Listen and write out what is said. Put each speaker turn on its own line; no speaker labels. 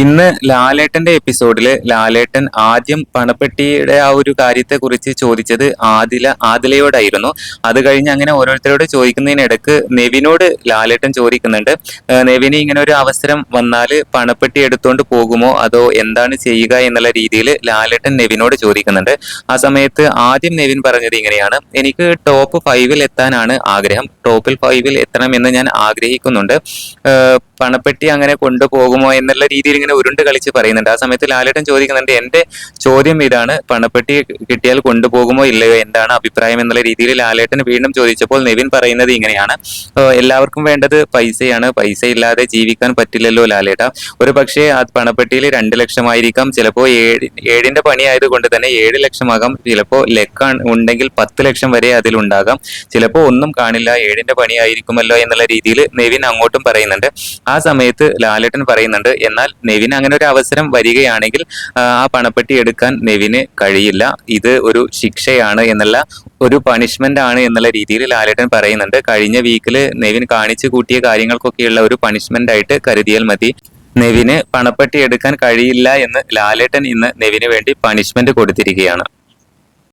ഇന്ന് ലാലേട്ടന്റെ എപ്പിസോഡിൽ ലാലേട്ടൻ ആദ്യം പണപ്പെട്ടിയുടെ ആ ഒരു കാര്യത്തെ കുറിച്ച് ചോദിച്ചത് ആദില ആദിലയോടായിരുന്നു. അത് കഴിഞ്ഞ് അങ്ങനെ ഓരോരുത്തരോട് ചോദിക്കുന്നതിനിടക്ക് നെവിനോട് ലാലേട്ടൻ ചോദിക്കുന്നുണ്ട്. "ഏഹ് നെവിന് ഇങ്ങനെ ഒരു അവസരം വന്നാൽ പണപ്പെട്ടി എടുത്തുകൊണ്ട് പോകുമോ? അതോ എന്താണ് ചെയ്യുക എന്നുള്ള രീതിയിൽ ലാലേട്ടൻ നെവിനോട് ചോദിക്കുന്നുണ്ട്. ആ സമയത്ത് ആദ്യം നെവിൻ പറഞ്ഞത് ഇങ്ങനെയാണ്. എനിക്ക് ടോപ്പ് ഫൈവിൽ എത്താനാണ് ആഗ്രഹം. ടോപ്പിൽ ഫൈവിൽ എത്തണമെന്ന് ഞാൻ ആഗ്രഹിക്കുന്നുണ്ട്. പണപ്പെട്ടി അങ്ങനെ കൊണ്ടുപോകുമോ എന്നുള്ള രീതിയിൽ ഇങ്ങനെ ഉരുണ്ട് കളിച്ച് പറയുന്നുണ്ട്. ആ സമയത്ത് ലാലേട്ടൻ ചോദിക്കുന്നുണ്ട് എന്റെ ചോദ്യം ഇതാണ് പണപ്പെട്ടി കിട്ടിയാൽ കൊണ്ടുപോകുമോ ഇല്ലയോ? എന്താണ് അഭിപ്രായം? എന്നുള്ള രീതിയിൽ ലാലേട്ടൻ വീണ്ടും ചോദിച്ചപ്പോൾ നെവിൻ പറയുന്നത് ഇങ്ങനെയാണ്. എല്ലാവർക്കും വേണ്ടത് പൈസയാണ്. പൈസ ഇല്ലാതെ ജീവിക്കാൻ പറ്റില്ലല്ലോ ലാലേട്ട. ഒരു പക്ഷേ ആ പണപ്പെട്ടിയിൽ രണ്ട് ലക്ഷമായിരിക്കാം. ചിലപ്പോൾ ഏഴ് പണി ആയതുകൊണ്ട് തന്നെ ഏഴ് ലക്ഷമാകാം. ചിലപ്പോൾ ലെക്ക ഉണ്ടെങ്കിൽ പത്ത് ലക്ഷം വരെ അതിലുണ്ടാകാം ചിലപ്പോൾ ഒന്നും കാണില്ല. ഏഴിന്റെ പണി ആയിരിക്കുമല്ലോ എന്നുള്ള രീതിയിൽ നെവിൻ അങ്ങോട്ടും പറയുന്നുണ്ട്. സമയത്ത് ലാലേട്ടൻ പറയുന്നുണ്ട് എന്നാൽ നെവിന് അങ്ങനെ ഒരു അവസരം വരികയാണെങ്കിൽ ആ ആ പണപ്പെട്ടി എടുക്കാൻ നെവിന് കഴിയില്ല. ഇത് ഒരു ശിക്ഷയാണ് എന്നുള്ള ഒരു പണിഷ്മെന്റ് ആണ് എന്നുള്ള രീതിയിൽ ലാലേട്ടൻ പറയുന്നുണ്ട്. കഴിഞ്ഞ വീക്കിൽ നെവിൻ കാണിച്ചു കൂട്ടിയ കാര്യങ്ങൾക്കൊക്കെയുള്ള ഒരു പണിഷ്മെന്റ് ആയിട്ട് കരുതിയാൽ മതി. നെവിന് പണപ്പെട്ടി എടുക്കാൻ കഴിയില്ല എന്ന് ലാലേട്ടൻ ഇന്ന് നെവിന് വേണ്ടി പണിഷ്മെന്റ് കൊടുത്തിരിക്കുകയാണ്.